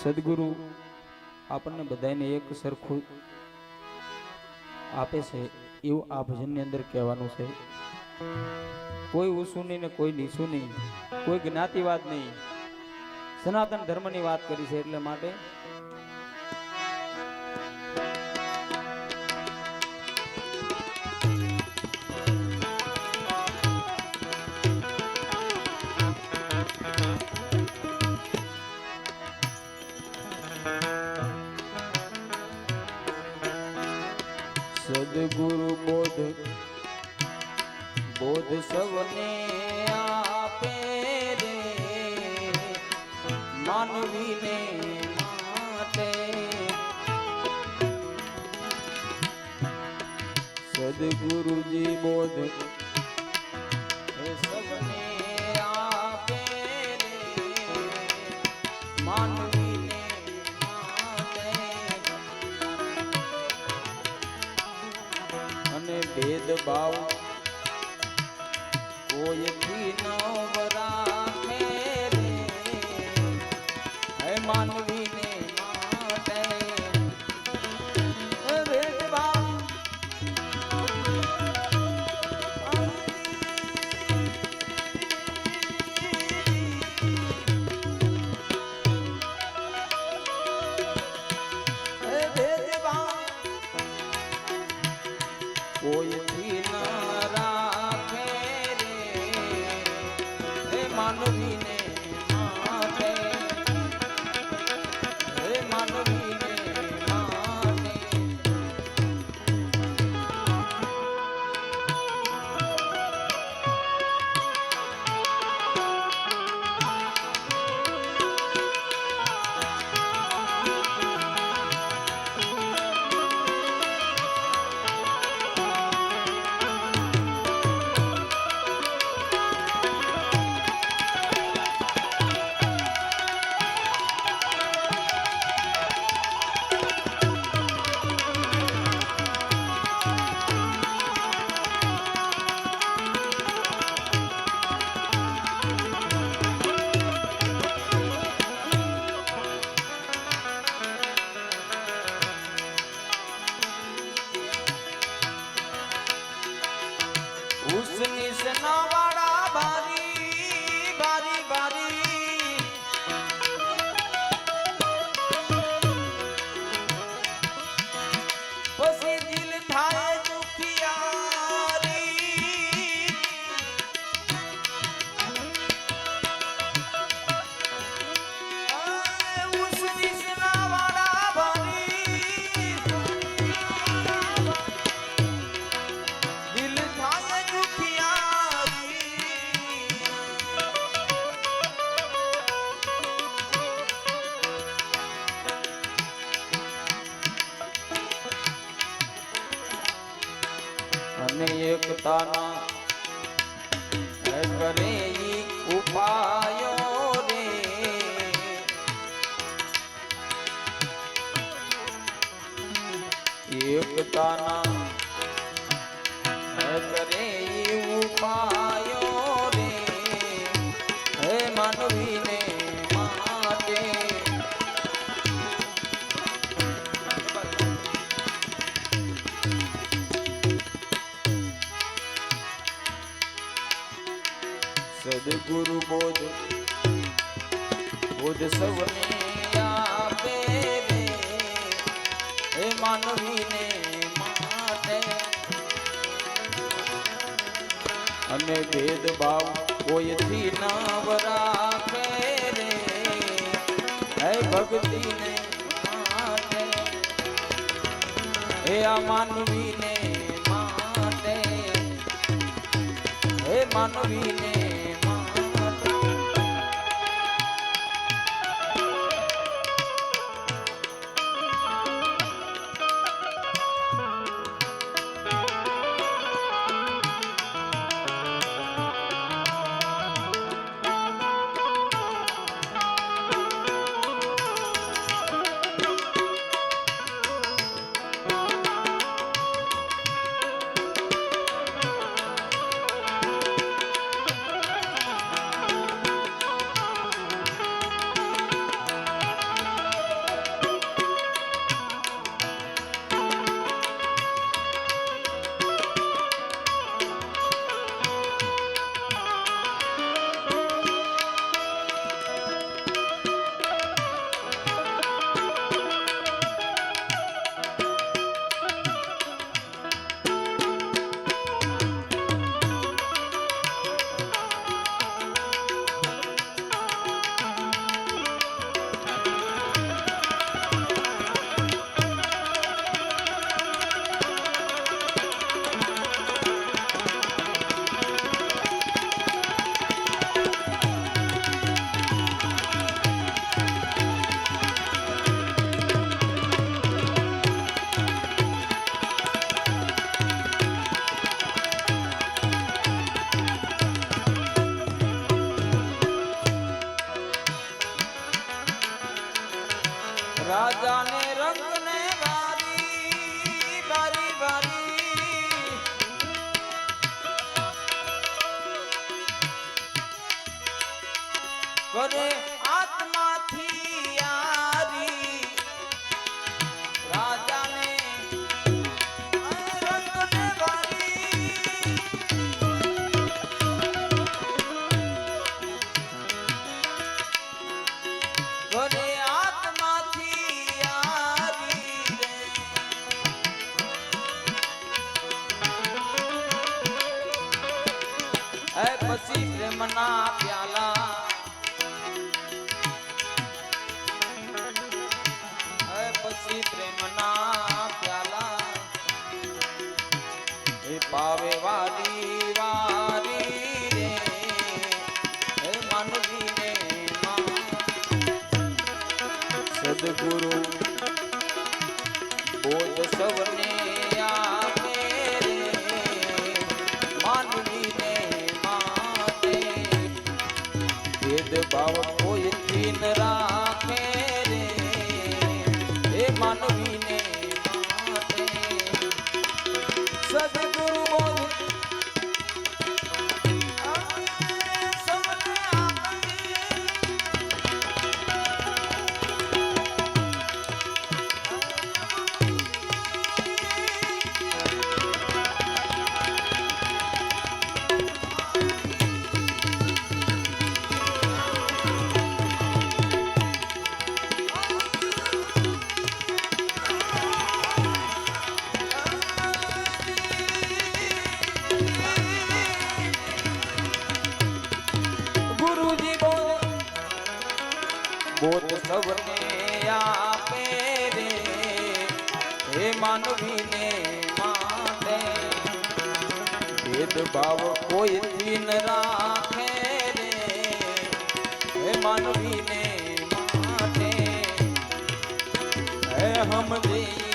સદગુરુ આપણને બધાને એક સરખું આપે છે એવું આ ભજનની અંદર કહેવાનું છે. કોઈ ઊંચું નહીં ને કોઈ નીચું નહીં, કોઈ જ્ઞાતિવાદ નહીં. સનાતન ધર્મની વાત કરી છે એટલે માટે સદગુરુ બોધ બોધ સવને આપે રે. માનવીને માટે સદગુરુજી બોધ અને કોઈ કોઈથી ન રાખે હે માનવીને માટે. હે ઉસની સનાવાળા બારી કરે ઉપાયો રે એકતાના કરે ઉપાયો સદગુરુ બોધ બોધ સવને આપે હે માનવીને માટે અને ભેદભાવ કોઈથી ના વરાખે રે હે ભક્તિને માટે હે આ માનવીને માટે હે માનવીને પ્રેમના પ્યાલા. પછી પ્રેમના પ્યાલા. એ પાવે વારી વારી રે. હે માનવી માં. સદગુરુ બોધ સવને ભેદભાવ બોધ સૌને આપે રે હે માનવીને માટે ભેદભાવ કોઈથી ન રાખે રે હે માનવીને માથે હે હમ જઈએ